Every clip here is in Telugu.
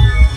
you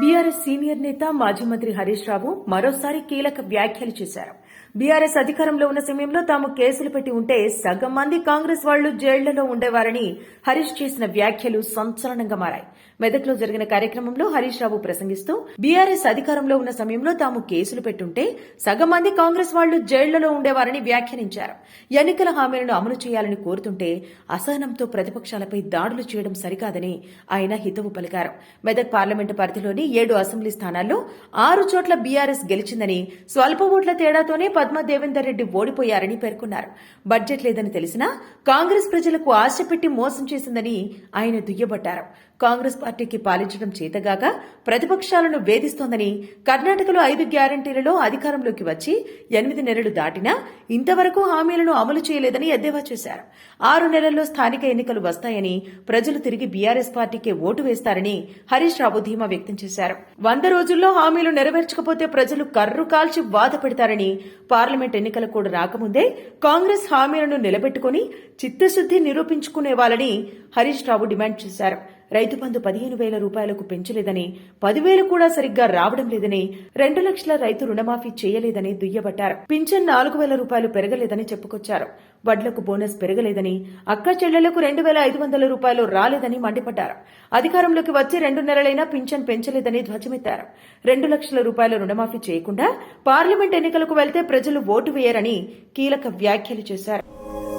బీఆర్ఎస్ సీనియర్ నేత మాజీ మంత్రి హరీష్ రావు మరోసారి కీలక వ్యాఖ్యలు చేశారు. బీఆర్ఎస్ అధికారంలో ఉన్న సమయంలో తాము కేసులు పెట్టి ఉంటే సగం మంది కాంగ్రెస్ వాళ్ళు జైళ్ళలో ఉండేవారని హరీష్ చేసిన వ్యాఖ్యలు సంచలనంగా మారాయి. మెదక్లో జరిగిన కార్యక్రమంలో హరీష్ రావు ప్రసంగిస్తూ బీఆర్ఎస్ అధికారంలో ఉన్న సమయంలో తాము కేసులు పెట్టుంటే సగం మంది కాంగ్రెస్ వాళ్ళు జైళ్ళలో ఉండేవారని వ్యాఖ్యానించారు. ఎన్నికల హామీలను అమలు చేయాలని కోరుతుంటే అసహనంతో ప్రతిపక్షాలపై దాడులు చేయడం సరికాదని ఆయన హితవు పలికారు. మెదక్ పార్లమెంటు పరిధిలోని ఏడు అసెంబ్లీ స్థానాల్లో ఆరు చోట్ల బీఆర్ఎస్ గెలిచిందని స్వల్ప ఓట్ల తేడాతోనే పద్మ దేవేందర్ రెడ్డి ఓడిపోయారని పేర్కొన్నారు. బడ్జెట్ లేదని తెలిసినా కాంగ్రెస్ ప్రజలకు ఆశ పెట్టి మోసం చేసిందని ఆయన దుయ్యబట్టారు. కాంగ్రెస్ పార్టీకి పాలించడం చేతగాక ప్రతిపక్షాలను వేధిస్తోందని కర్ణాటకలో ఐదు గ్యారంటీలలో అధికారంలోకి వచ్చి ఎనిమిది నెలలు దాటినా ఇంతవరకు హామీలను అమలు చేయలేదని ఎద్దేవా చేశారు. ఆరు నెలల్లో స్థానిక ఎన్నికలు వస్తాయని ప్రజలు తిరిగి బీఆర్ఎస్ పార్టీకే ఓటు వేస్తారని హరీష్ రావు ధీమా వ్యక్తం చేశారు. వంద రోజుల్లో హామీలు నెరవేర్చకపోతే ప్రజలు కర్రు కాల్చి బాధ పెడతారని పార్లమెంట్ ఎన్నికలు కూడా రాకముందే కాంగ్రెస్ హామీలను నిలబెట్టుకుని చిత్తశుద్ది నిరూపించుకునేవాలని హరీష్ రావు డిమాండ్ చేశారు. రైతు బంధు పదిహేను వేల రూపాయలకు పెంచలేదని పదివేలు కూడా సరిగ్గా రావడం లేదని రెండు లక్షల రైతు రుణమాఫీ చేయలేదని దుయ్యబట్టారు. పింఛన్ నాలుగు వేల రూపాయలు పెరగలేదని చెప్పుకొచ్చారు. వడ్లకు బోనస్ పెరగలేదని అక్క చెల్లెలకు రెండు వేల ఐదు వందల రూపాయలు రాలేదని మండిపడ్డారు. అధికారంలోకి వచ్చి రెండు నెలలైనా పింఛన్ పెంచలేదని ధ్వజమెత్తారు. రెండు లక్షల రూపాయల రుణమాఫీ చేయకుండా పార్లమెంట్ ఎన్నికలకు వెళ్తే ప్రజలు ఓటు వేయరని కీలక వ్యాఖ్యలు చేశారు.